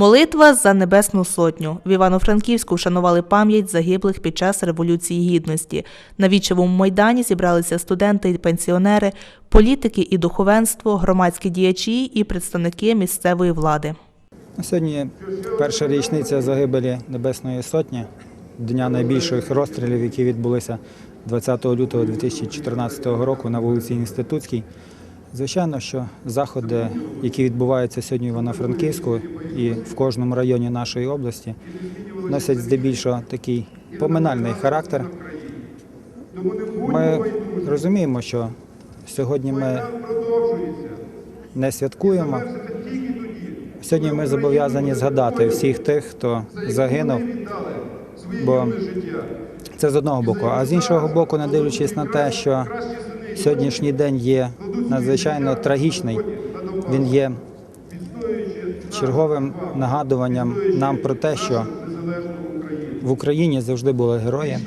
Молитва за Небесну Сотню. В Івано-Франківську вшанували пам'ять загиблих під час Революції Гідності. На Вічевому майдані зібралися студенти і пенсіонери, політики і духовенство, громадські діячі і представники місцевої влади. Сьогодні перша річниця загибелі Небесної Сотні, дня найбільших розстрілів, які відбулися 20 лютого 2014 року на вулиці Інститутській. Звичайно, що заходи, які відбуваються сьогодні в Івано-Франківську і в кожному районі нашої області, носять здебільшого такий поминальний характер. Ми розуміємо, що сьогодні ми не святкуємо. Сьогодні ми зобов'язані згадати всіх тих, хто загинув, бо це з одного боку. А з іншого боку, не дивлячись на те, що сьогоднішній день є надзвичайно трагічний, він є черговим нагадуванням нам про те, що в Україні завжди були герої.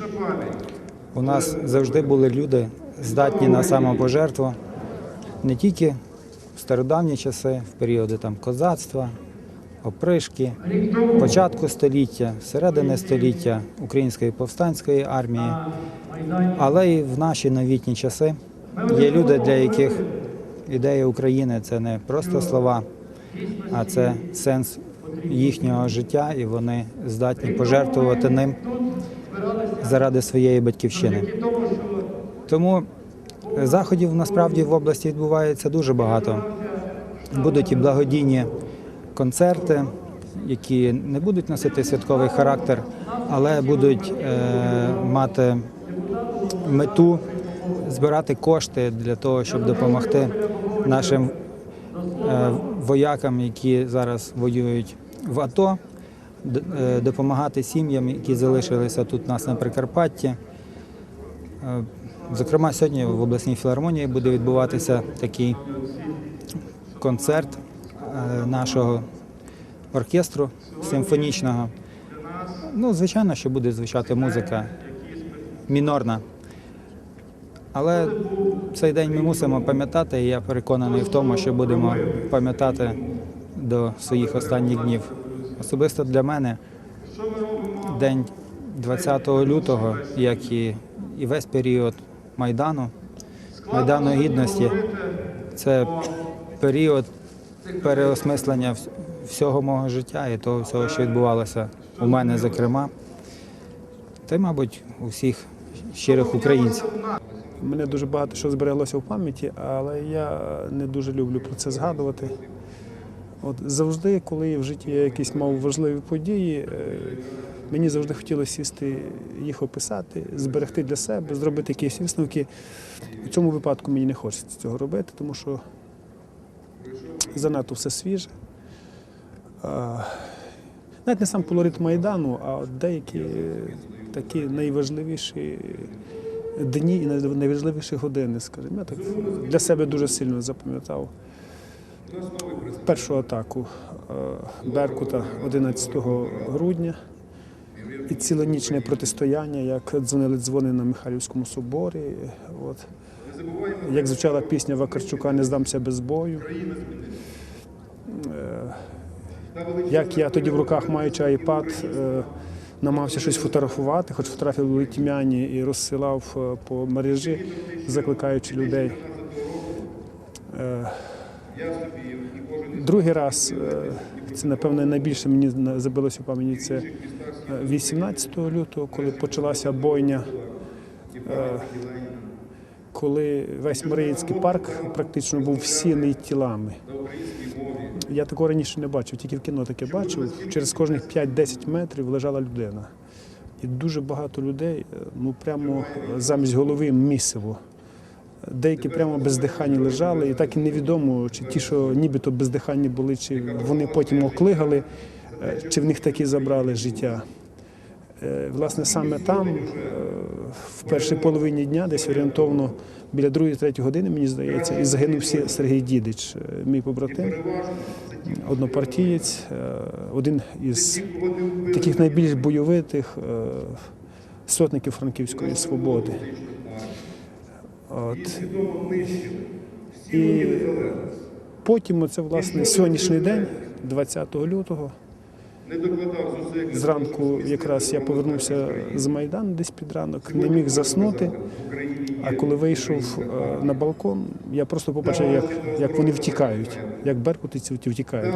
У нас завжди були люди, здатні на самопожертву, не тільки в стародавні часи, в періоди там козацтва, опришки, початку століття, середини століття Української повстанської армії, але й в наші новітні часи є люди, для яких ідея України це не просто слова, а це сенс їхнього життя, і вони здатні пожертвувати ним заради своєї батьківщини. Тому заходів насправді в області відбувається дуже багато. Будуть і благодійні концерти, які не будуть носити святковий характер, але будуть е, мати мету збирати кошти для того, щоб допомогти нашим е, воякам, які зараз воюють в АТО, е, допомагати сім'ям, які залишилися тут у нас на Прикарпатті. Е, Зокрема, сьогодні в обласній філармонії буде відбуватися такий концерт нашого оркестру симфонічного. Ну, звичайно, що буде звучати музика мінорна. Але цей день ми мусимо пам'ятати, і я переконаний в тому, що будемо пам'ятати до своїх останніх днів. Особисто для мене день 20 лютого, як і, і весь період Майдану, Майдану Гідності, це період переосмислення всього мого життя і того всього, що відбувалося у мене, зокрема, та мабуть, у всіх щирих українців. Мене дуже багато що збереглося в пам'яті, але я не дуже люблю про це згадувати. От завжди, коли в житті я якісь мав важливі події, е, мені завжди хотілося сісти, їх описати, зберегти для себе, зробити якісь висновки. У цьому випадку мені не хочеться цього робити, тому що занадто все свіже. Навіть не сам колорит Майдану, а деякі такі найважливіші дні і найважливіші години, скажімо. Я так для себе дуже сильно запам'ятав першу атаку е, Беркута 11 грудня і цілонічне протистояння, як дзвонили дзвони на Михайлівському соборі. От. Як звучала пісня Вакарчука Не здамся без бою. Е, Як я тоді в руках маючи айпад, намагався щось фотографувати, хоч фотографії були тьмяні і розсилав е, по мережі, закликаючи людей. Е, Другий раз, е, це напевно найбільше мені забилося в пам'яті, це е, 18 лютого, коли почалася бойня, коли весь Маріїнський парк практично був всіяний тілами. Я такого раніше не бачив, тільки в кіно таке бачив. Через кожних 5-10 метрів лежала людина. І дуже багато людей, е, ну прямо замість голови місиво. Деякі прямо бездиханні лежали, і так і невідомо, чи ті, що нібито бездиханні були, чи вони потім оклигали, е, чи в них таки забрали життя. Е, Власне, саме там, е, в першій половині дня, десь орієнтовно біля 2-3 години, мені здається, і загинув Сергій Дідич, е, мій побратим, однопартієць, е, один із таких найбільш бойовитих е, сотників Франківської свободи. От. І потім, оце, власне, сьогоднішній день, 20 лютого, Зранку якраз я повернувся з Майдану десь під ранок, не міг заснути. А коли вийшов е, на балкон, я просто побачив, як, як вони втікають, як беркутиці ті втікають.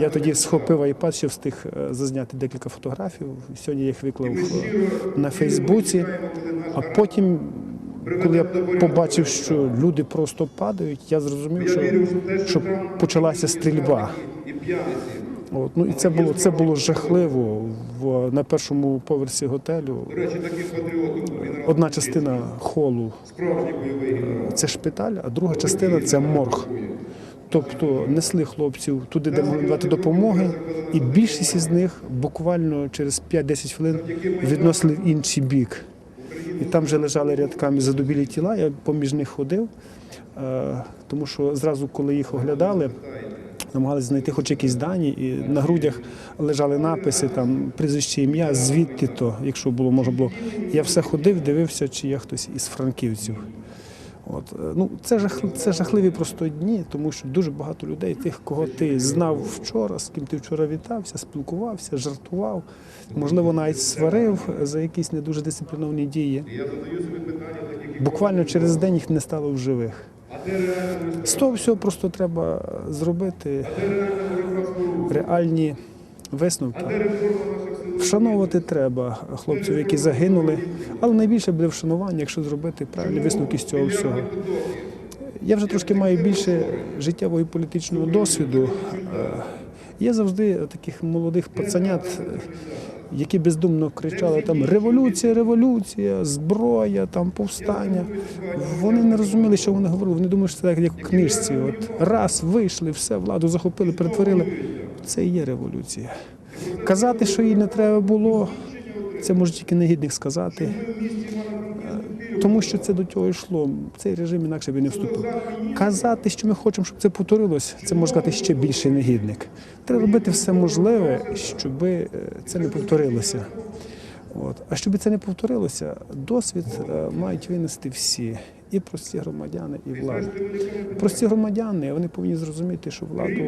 Я тоді схопив айпад, ще встиг е, зазняти декілька фотографій. Сьогодні я їх виклав на Фейсбуці, а потім. Коли я побачив, що люди просто падають, я зрозумів, що, що почалася стрільба. От, ну і це було це було жахливо. В на першому поверсі готелю одна частина холу це шпиталь, а друга частина це морг. Тобто несли хлопців туди, де могли давати допомоги, і більшість із них буквально через 5-10 хвилин відносили в інший бік. І там вже лежали рядками задубілі тіла, я поміж них ходив, е, тому що зразу, коли їх оглядали, намагалися знайти хоч якісь дані, і на грудях лежали написи, там прізвище ім'я, звідти то, якщо було можна було. Я все ходив, дивився, чи є хтось із франківців. От. е, Ну, це, жах, це жахливі просто дні, тому що дуже багато людей, тих, кого ти знав вчора, з ким ти вчора вітався, спілкувався, жартував, можливо, навіть сварив за якісь не дуже дисципліновані дії. Буквально через день їх не стало в живих. З того всього просто треба зробити реальні висновки. Вшановувати треба хлопців, які загинули, але найбільше буде вшанування, якщо зробити правильні висновки з цього всього. Я вже трошки маю більше життєвого і політичного досвіду. Е, Є завжди таких молодих пацанят, які бездумно кричали там революція, революція, зброя, там повстання. Вони не розуміли, що вони говорили. Вони думали, що це так, як в книжці. От раз вийшли, все, владу захопили, перетворили. Це і є революція. Казати, що їй не треба було, це може тільки негідник сказати. Тому що це до цього йшло. Цей режим інакше би не вступив. Казати, що ми хочемо, щоб це повторилось, це може сказати ще більше негідник. Треба робити все можливе, щоб це не повторилося. От. А щоб це не повторилося, досвід е, мають винести всі, і прості громадяни, і влада. Прості громадяни вони повинні зрозуміти, що владу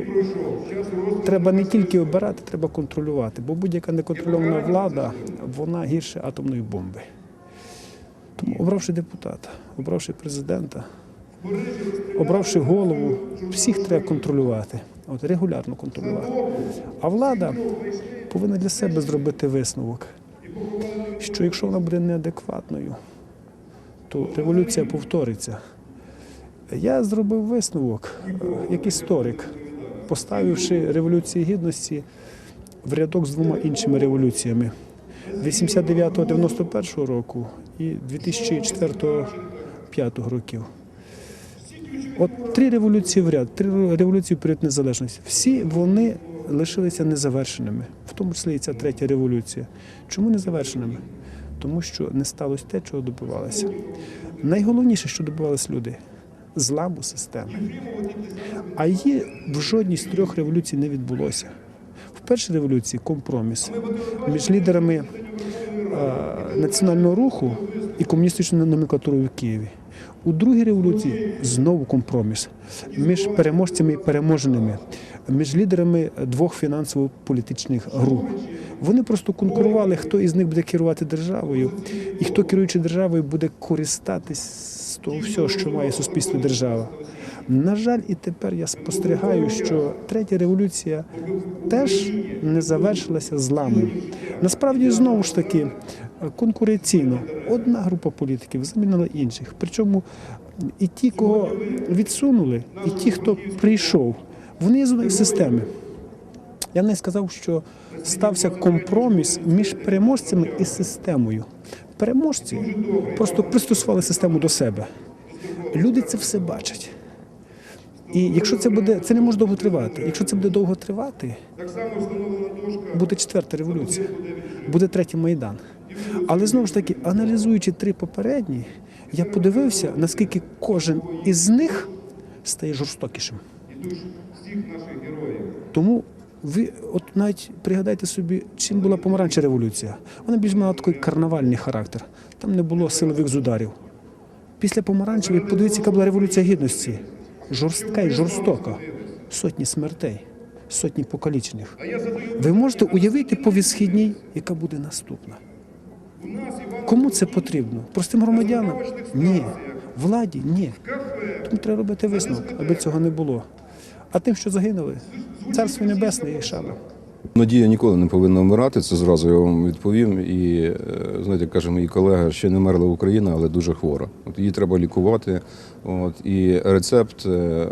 треба не тільки обирати, треба контролювати. Бо будь-яка неконтрольована влада, вона гірше атомної бомби. Тому, обравши депутата, обравши президента, обравши голову, всіх треба контролювати, от регулярно контролювати. А влада повинна для себе зробити висновок, що якщо вона буде неадекватною, то революція повториться. Я зробив висновок як історик, поставивши революцію гідності в рядок з двома іншими революціями 89-91 року і 2004-2005 років. От три революції в ряд, три революції в період незалежності. Всі вони лишилися незавершеними, в тому числі і ця третя революція. Чому незавершеними? Тому що не сталося те, чого добивалися. Найголовніше, що добивалися люди зламу системи. А її в жодній з трьох революцій не відбулося. Першій революції компроміс між лідерами е, національного руху і комуністичною номенклатурою в Києві. У другій революції знову компроміс між переможцями і переможеними, між лідерами двох фінансово-політичних груп. Вони просто конкурували, хто із них буде керувати державою, і хто керуючи державою буде користатись з того всього, що має суспільство держава. На жаль, і тепер я спостерігаю, що третя революція теж не завершилася зламом. Насправді, знову ж таки, конкуренційно одна група політиків замінила інших. Причому і ті, кого відсунули, і ті, хто прийшов, вони з системи. Я не сказав, що стався компроміс між переможцями і системою. Переможці просто пристосували систему до себе. Люди це все бачать. І якщо це буде, це не може довго тривати. Якщо це буде довго тривати, буде четверта революція, буде третій майдан. Але знову ж таки, аналізуючи три попередні, я подивився, наскільки кожен із них стає жорстокішим. Тому ви от навіть пригадайте собі, чим була помаранча революція. Вона більш мала такий карнавальний характер. Там не було силових зударів. Після помаранчевої, подивіться, яка була революція гідності. Жорстка і жорстока. Сотні смертей. сотні покалічених. Ви можете уявити по відсхідній, яка буде наступна? Кому це потрібно? Простим громадянам? Ні. Владі? Ні. Тому треба робити висновок, аби цього не було. А тим, що загинули, царство небесне і шана. Надія ніколи не повинна вмирати, це зразу я вам відповім. І е, знаєте, каже мій колега, ще не мерла Україна, але дуже хвора. От її треба лікувати. От і рецепт е,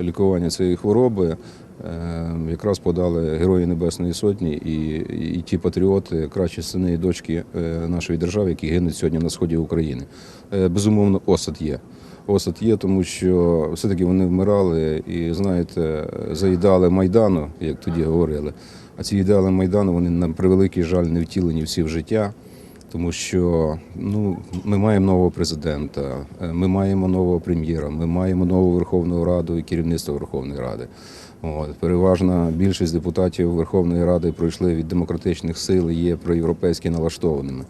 лікування цієї хвороби е, якраз подали Герої Небесної Сотні і, і ті патріоти, кращі сини і дочки нашої держави, які гинуть сьогодні на сході України. Безумовно, осад є. Осад є, тому що все-таки вони вмирали і, знаєте, за ідеали Майдану, як тоді говорили. А ці ідеали Майдану, вони на превеликий жаль не втілені всі в життя, тому що ну, ми маємо нового президента, е, ми маємо нового прем'єра, ми маємо нову Верховну Раду і керівництво Верховної Ради. От, переважна більшість депутатів Верховної Ради пройшли від демократичних сил і є проєвропейськи налаштованими.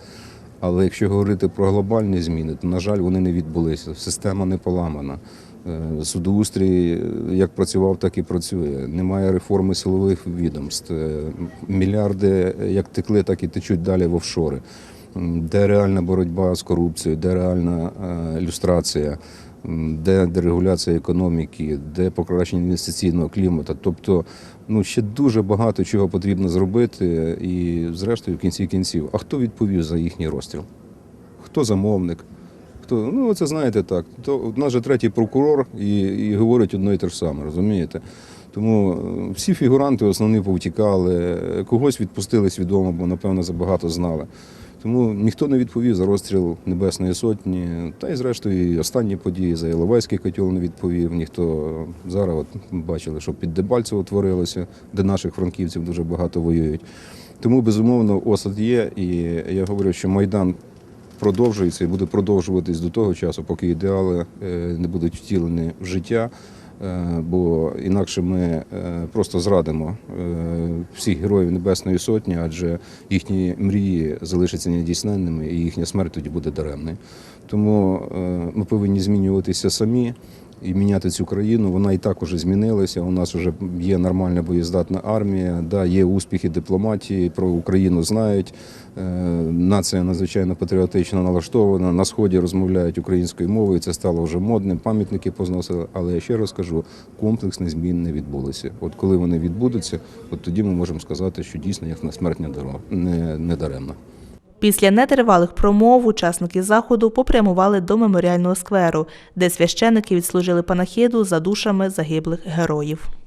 Але якщо говорити про глобальні зміни, то на жаль, вони не відбулися. Система не поламана. Е, Судоустрій е, як працював, так і працює. Немає реформи силових відомств. Е, Мільярди як текли, так і течуть далі в офшори. Де реальна боротьба з корупцією, де реальна люстрація, де дерегуляція економіки, де покращення інвестиційного клімату. Тобто, ну ще дуже багато чого потрібно зробити, і зрештою, в кінці кінців, а хто відповів за їхній розстріл? Хто замовник? Хто ну це знаєте так. То у нас же третій прокурор і, і говорить одно і те ж саме, розумієте? Тому е, всі фігуранти основні повтікали, когось відпустили свідомо, бо напевно забагато знали. Тому ніхто не відповів за розстріл Небесної Сотні. Та й зрештою і останні події за Іловайський котел не відповів. Ніхто зараз от бачили, що під Дебальцево творилося, де наших франківців дуже багато воюють. Тому безумовно осад є, і я говорю, що майдан продовжується і буде продовжуватись до того часу, поки ідеали е, не будуть втілені в життя. Е, Бо інакше ми е, просто зрадимо е, всіх героїв Небесної Сотні, адже їхні мрії залишаться недійсненними і їхня смерть тоді буде даремною. Тому ми повинні змінюватися самі і міняти цю країну. Вона і так уже змінилася. У нас вже є нормальна боєздатна армія, да, є успіхи дипломатії, про Україну знають. Е, Нація надзвичайно патріотично налаштована. На сході розмовляють українською мовою. Це стало вже модним. Пам'ятники позносили. Але я ще раз кажу, комплексних змін не відбулося. От коли вони відбудуться, от тоді ми можемо сказати, що дійсно їхня смерть не даро- не, не даремна. Після нетривалих промов учасники заходу попрямували до меморіального скверу, де священики відслужили панахіду за душами загиблих героїв.